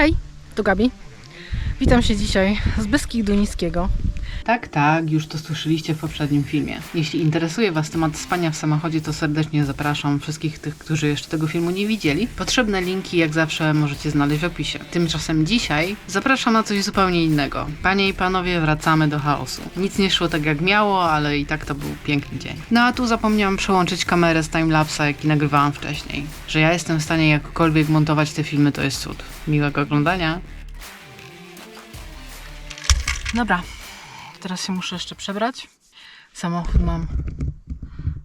Hej, tu Gabi. Witam się dzisiaj z Beskidu Niskiego. Tak, tak, już to słyszeliście w poprzednim filmie. Jeśli interesuje Was temat spania w samochodzie, to serdecznie zapraszam wszystkich tych, którzy jeszcze tego filmu nie widzieli. Potrzebne linki, jak zawsze, możecie znaleźć w opisie. Tymczasem dzisiaj zapraszam na coś zupełnie innego. Panie i panowie, wracamy do chaosu. Nic nie szło tak jak miało, ale i tak to był piękny dzień. No a tu zapomniałam przełączyć kamerę z timelapsa, jaki nagrywałam wcześniej. Że ja jestem w stanie jakkolwiek montować te filmy, to jest cud. Miłego oglądania. Dobra, teraz się muszę jeszcze przebrać. Samochód mam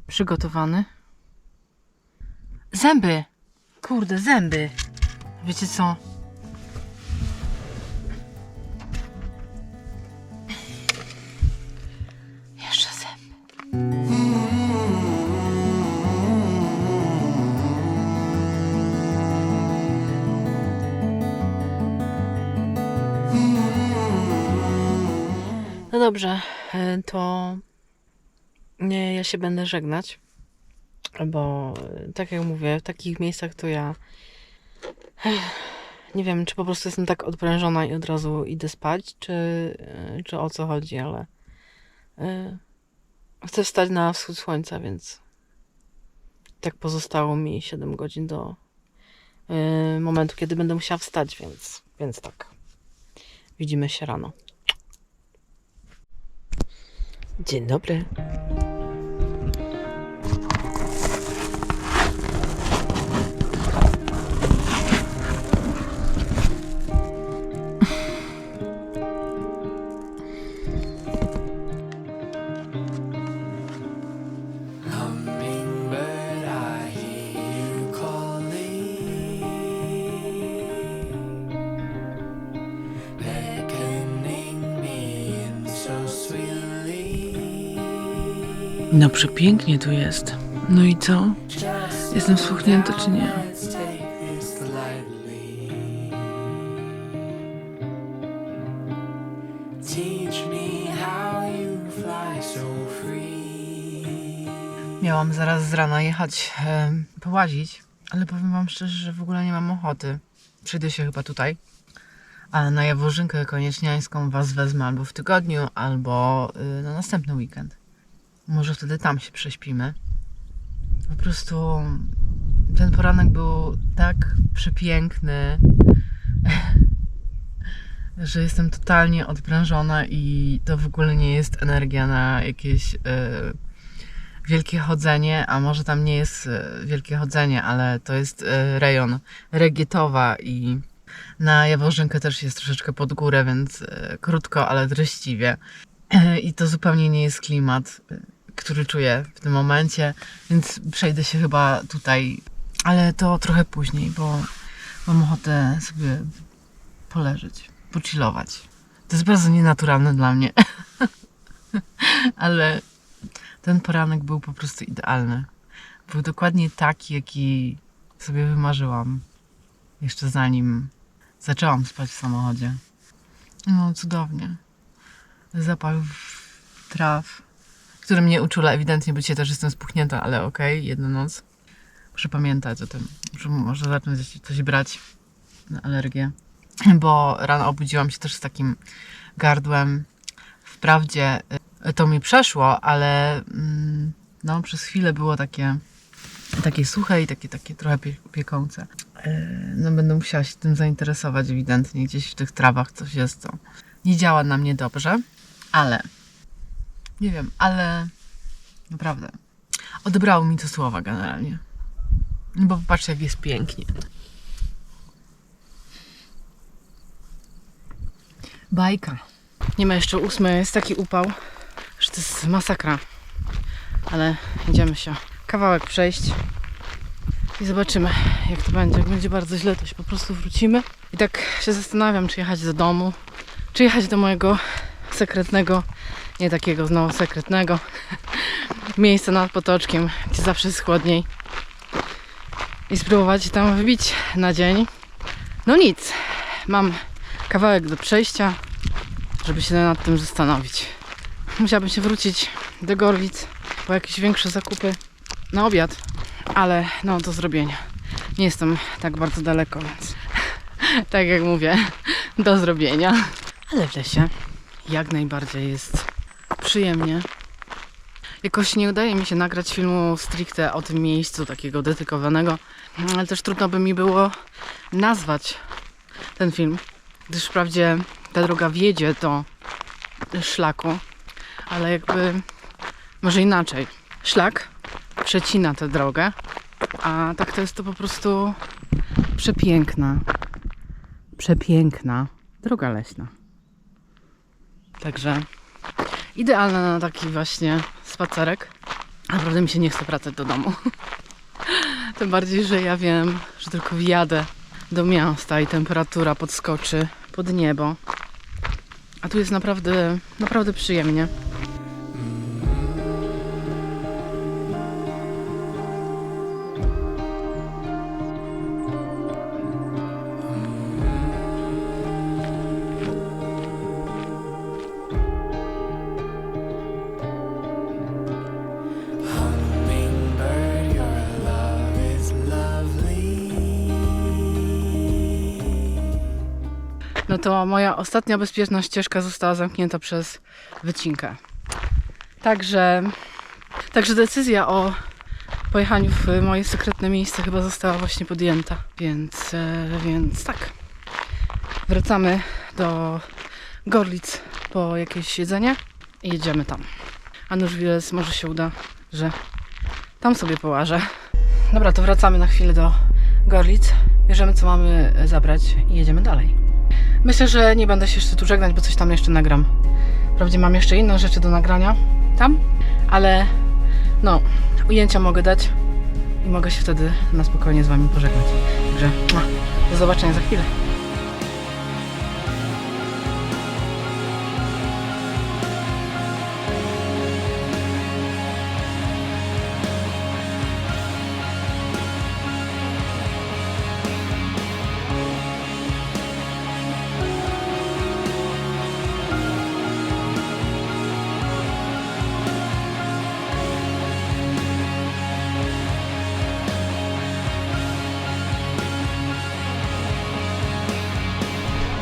przygotowany. Zęby! Kurde, zęby! Wiecie co? No dobrze, e, to ja się będę żegnać, bo e, tak jak mówię, w takich miejscach to ja Ech, nie wiem, czy po prostu jestem tak odprężona i od razu idę spać, czy, e, czy o co chodzi, ale e, chcę wstać na wschód słońca, więc tak pozostało mi 7 godzin do e, momentu, kiedy będę musiała wstać, więc, więc tak. Widzimy się rano. Dzień dobry. No przepięknie tu jest. No i co? Jestem spuchnięta czy nie? Miałam zaraz z rana jechać e, połazić, ale powiem wam szczerze, że w ogóle nie mam ochoty. Przyjdę się chyba tutaj. A na Jaworzynkę konieczniańską was wezmę albo w tygodniu, albo y, na następny weekend. Może wtedy tam się prześpimy. Po prostu ten poranek był tak przepiękny, że jestem totalnie odprężona i to w ogóle nie jest energia na jakieś y, wielkie chodzenie, a może tam nie jest y, wielkie chodzenie, ale to jest y, rejon Regietowa i na Jaworzynkę też jest troszeczkę pod górę, więc krótko, ale treściwie. I to zupełnie nie jest klimat, który czuję w tym momencie, więc przejdę się chyba tutaj, ale to trochę później, bo mam ochotę sobie poleżeć, pochillować. To jest bardzo nienaturalne dla mnie, ale ten poranek był po prostu idealny. Był dokładnie taki, jaki sobie wymarzyłam. Jeszcze zanim zaczęłam spać w samochodzie. No, cudownie. Zapach traw, który mnie uczula ewidentnie, bo dzisiaj też jestem spuchnięta, ale okej, jedna noc. Muszę pamiętać o tym, że może zacząć coś brać na alergię. Bo rano obudziłam się też z takim gardłem. Wprawdzie y, to mi przeszło, ale mm, no, przez chwilę było takie, takie suche i takie, takie trochę pie, piekące. Yy, No, będę musiała się tym zainteresować ewidentnie. Gdzieś w tych trawach coś jest, co nie działa na mnie dobrze, ale nie wiem, ale naprawdę odebrało mi to słowa generalnie. No bo popatrzcie, jak jest pięknie. Bajka. Nie ma jeszcze ósmej, jest taki upał, że to jest masakra. Ale idziemy się kawałek przejść i zobaczymy, jak to będzie. Jak będzie bardzo źle, to się po prostu wrócimy. I tak się zastanawiam, czy jechać do domu, czy jechać do mojego sekretnego, nie takiego znowu sekretnego miejsca nad potoczkiem, gdzie zawsze jest chłodniej. I spróbować tam wybić na dzień. No nic, mam kawałek do przejścia, żeby się nad tym zastanowić. Musiałabym się wrócić do Gorlic po jakieś większe zakupy na obiad, ale no do zrobienia. Nie jestem tak bardzo daleko, więc tak jak mówię, do zrobienia. Ale w lesie jak najbardziej jest przyjemnie. Jakoś nie udaje mi się nagrać filmu stricte o tym miejscu takiego dedykowanego, ale też trudno by mi było nazwać ten film, gdyż wprawdzie ta droga wiedzie do szlaku, ale jakby może inaczej. Szlak przecina tę drogę, a tak to jest to po prostu przepiękna, przepiękna droga leśna. Także idealna na taki właśnie spacerek. Naprawdę mi się nie chce wracać do domu. Tym bardziej, że ja wiem, że tylko wjadę do miasta i temperatura podskoczy pod niebo. A tu jest naprawdę, naprawdę przyjemnie. To moja ostatnia bezpieczna ścieżka została zamknięta przez wycinkę. Także, także decyzja o pojechaniu w moje sekretne miejsce chyba została właśnie podjęta. Więc, e, więc tak. Wracamy do Gorlic po jakieś jedzenie i jedziemy tam. A nuż Wiles może się uda, że tam sobie połażę. Dobra, to wracamy na chwilę do Gorlic. Bierzemy co mamy zabrać i jedziemy dalej. Myślę, że nie będę się jeszcze tu żegnać, bo coś tam jeszcze nagram. Wprawdzie mam jeszcze inne rzeczy do nagrania tam, ale no, ujęcia mogę dać i mogę się wtedy na spokojnie z Wami pożegnać. Także mua, do zobaczenia za chwilę.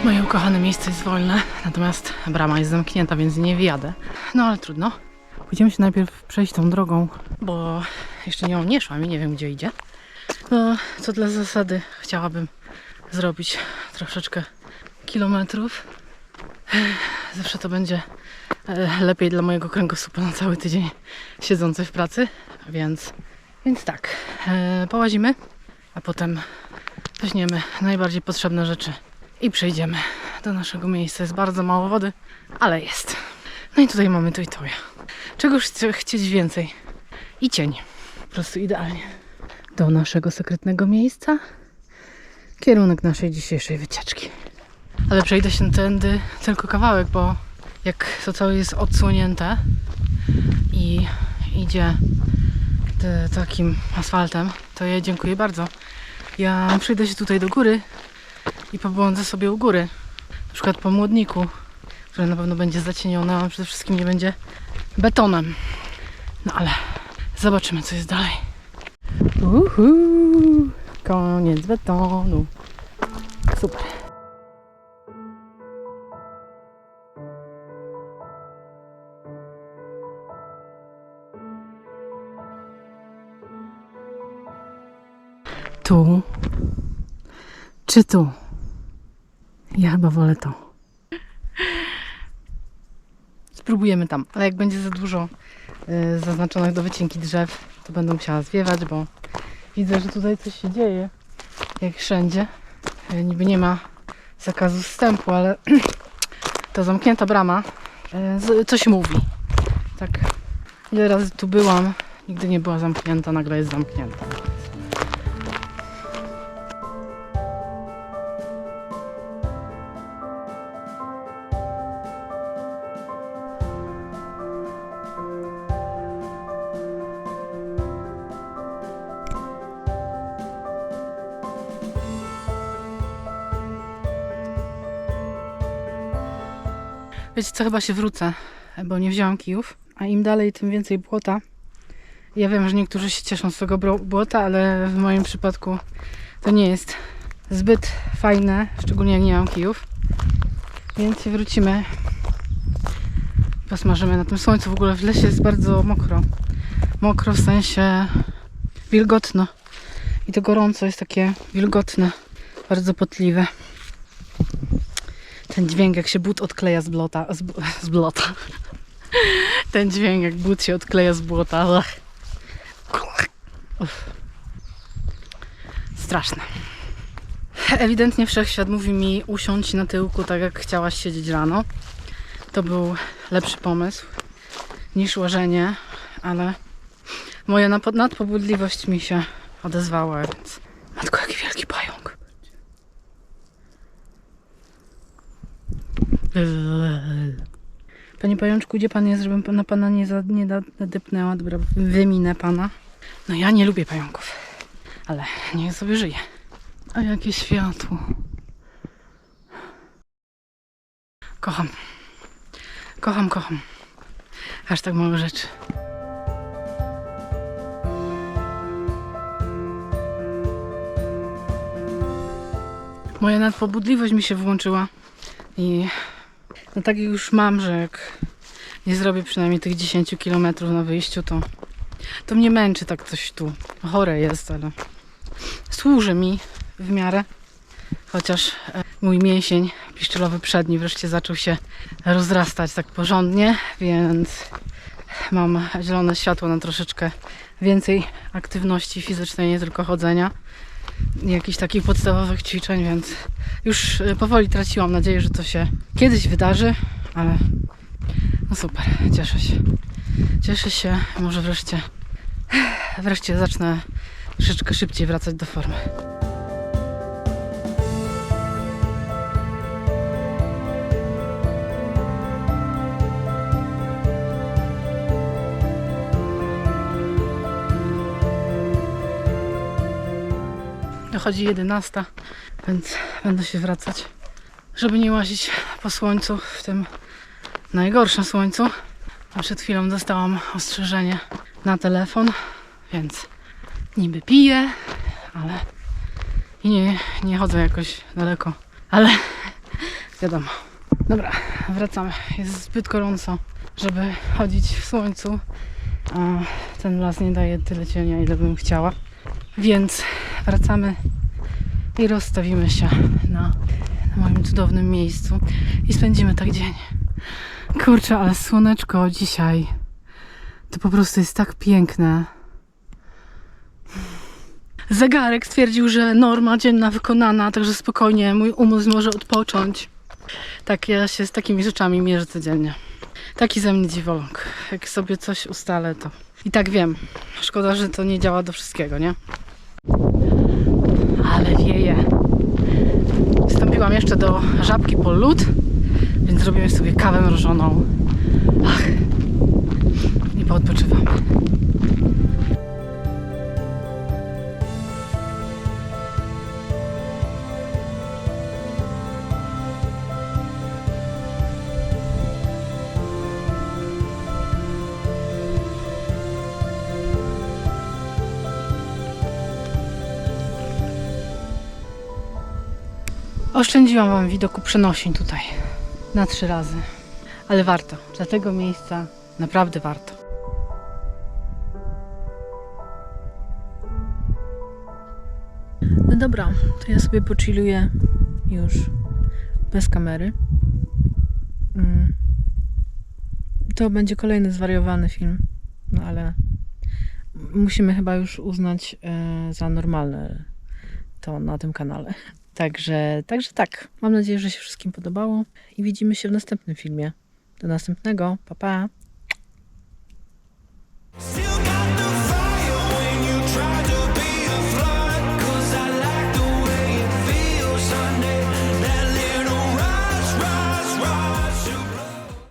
Moje ukochane miejsce jest wolne, natomiast brama jest zamknięta, więc nie wjadę. No ale trudno. Pójdziemy się najpierw przejść tą drogą, bo jeszcze nią nie szłam i nie wiem gdzie idzie. No, co dla zasady chciałabym zrobić troszeczkę kilometrów. Zawsze to będzie e, lepiej dla mojego kręgosłupa na cały tydzień siedzący w pracy, więc, więc tak, e, połazimy, a potem weźmiemy najbardziej potrzebne rzeczy i przejdziemy do naszego miejsca. Jest bardzo mało wody, ale jest. No i tutaj mamy to i to. Czegoż chcieć więcej? I cień. Po prostu idealnie. Do naszego sekretnego miejsca. Kierunek naszej dzisiejszej wycieczki. Ale przejdę się tędy tylko kawałek, bo jak to całe jest odsłonięte i idzie takim asfaltem, to ja dziękuję bardzo. Ja przejdę się tutaj do góry i pobłądzę sobie u góry. Na przykład po młodniku, które na pewno będzie zacienione, a przede wszystkim nie będzie betonem. No ale zobaczymy, co jest dalej. Uhu, koniec betonu. Super. Czy tu? Ja chyba wolę to. Spróbujemy tam, ale jak będzie za dużo y, zaznaczonych do wycinki drzew, to będę musiała zwiewać, bo widzę, że tutaj coś się dzieje. Jak wszędzie. Y, niby nie ma zakazu wstępu, ale to zamknięta brama y, coś mówi. Tak. Ile razy tu byłam, nigdy nie była zamknięta, nagle jest zamknięta. Wiecie co, chyba się wrócę, bo nie wziąłam kijów, a im dalej, tym więcej błota. Ja wiem, że niektórzy się cieszą z tego błota, ale w moim przypadku to nie jest zbyt fajne, szczególnie jak nie mam kijów. Więc wrócimy. Posmażymy na tym słońcu. W ogóle w lesie jest bardzo mokro. Mokro w sensie wilgotno. I to gorąco jest takie wilgotne, bardzo potliwe. Ten dźwięk, jak się but odkleja z blota. Z, z blota. Ten dźwięk, jak but się odkleja z błota. Straszne. Ewidentnie wszechświat mówi mi usiądź na tyłku, tak jak chciałaś siedzieć rano. To był lepszy pomysł niż łożenie, ale moja nadpobudliwość mi się odezwała, więc... Matko, jaki Panie pajączku, gdzie pan jest, żebym na pana nie, za, nie nadepnęła? Dobra, wyminę pana. No ja nie lubię pająków, ale niech sobie żyje. A jakie światło. Kocham. Kocham, kocham. Aż tak małe rzeczy. Moja nadpobudliwość mi się włączyła i no tak jak już mam, że jak nie zrobię przynajmniej tych 10 km na wyjściu, to, to mnie męczy tak coś tu. Chore jest, ale służy mi w miarę. Chociaż e, mój mięsień piszczelowy przedni wreszcie zaczął się rozrastać tak porządnie, więc mam zielone światło na troszeczkę więcej aktywności fizycznej, nie tylko chodzenia jakichś takich podstawowych ćwiczeń, więc już e, powoli traciłam nadzieję, że to się kiedyś wydarzy, ale no super, cieszę się. Cieszę się, może wreszcie wreszcie zacznę troszeczkę szybciej wracać do formy. Dochodzi 11, więc będę się wracać, żeby nie łazić po słońcu, w tym najgorszym słońcu. Przed chwilą dostałam ostrzeżenie na telefon, więc niby piję, ale nie, nie chodzę jakoś daleko, ale wiadomo. Dobra, wracamy. Jest zbyt gorąco, żeby chodzić w słońcu, a ten las nie daje tyle cienia, ile bym chciała. Więc wracamy i rozstawimy się na, na moim cudownym miejscu i spędzimy tak dzień. Kurczę, ale słoneczko dzisiaj to po prostu jest tak piękne. Zegarek stwierdził, że norma dzienna wykonana, także spokojnie mój umysł może odpocząć. Tak, ja się z takimi rzeczami mierzę codziennie. Taki ze mnie dziwoląg. Jak sobie coś ustalę, to i tak wiem. Szkoda, że to nie działa do wszystkiego, nie? Ale wieje. Wstąpiłam jeszcze do żabki po lód, więc zrobimy sobie kawę mrożoną. Ach. I poodpoczywamy. Oszczędziłam Wam widoku przenosin tutaj na trzy razy, ale warto. Dla tego miejsca naprawdę warto. No dobra, to ja sobie pochilluję już bez kamery. Mm. To będzie kolejny zwariowany film, no ale musimy chyba już uznać e, za normalne to na tym kanale. Także, także tak. Mam nadzieję, że się wszystkim podobało i widzimy się w następnym filmie. Do następnego. Pa, pa.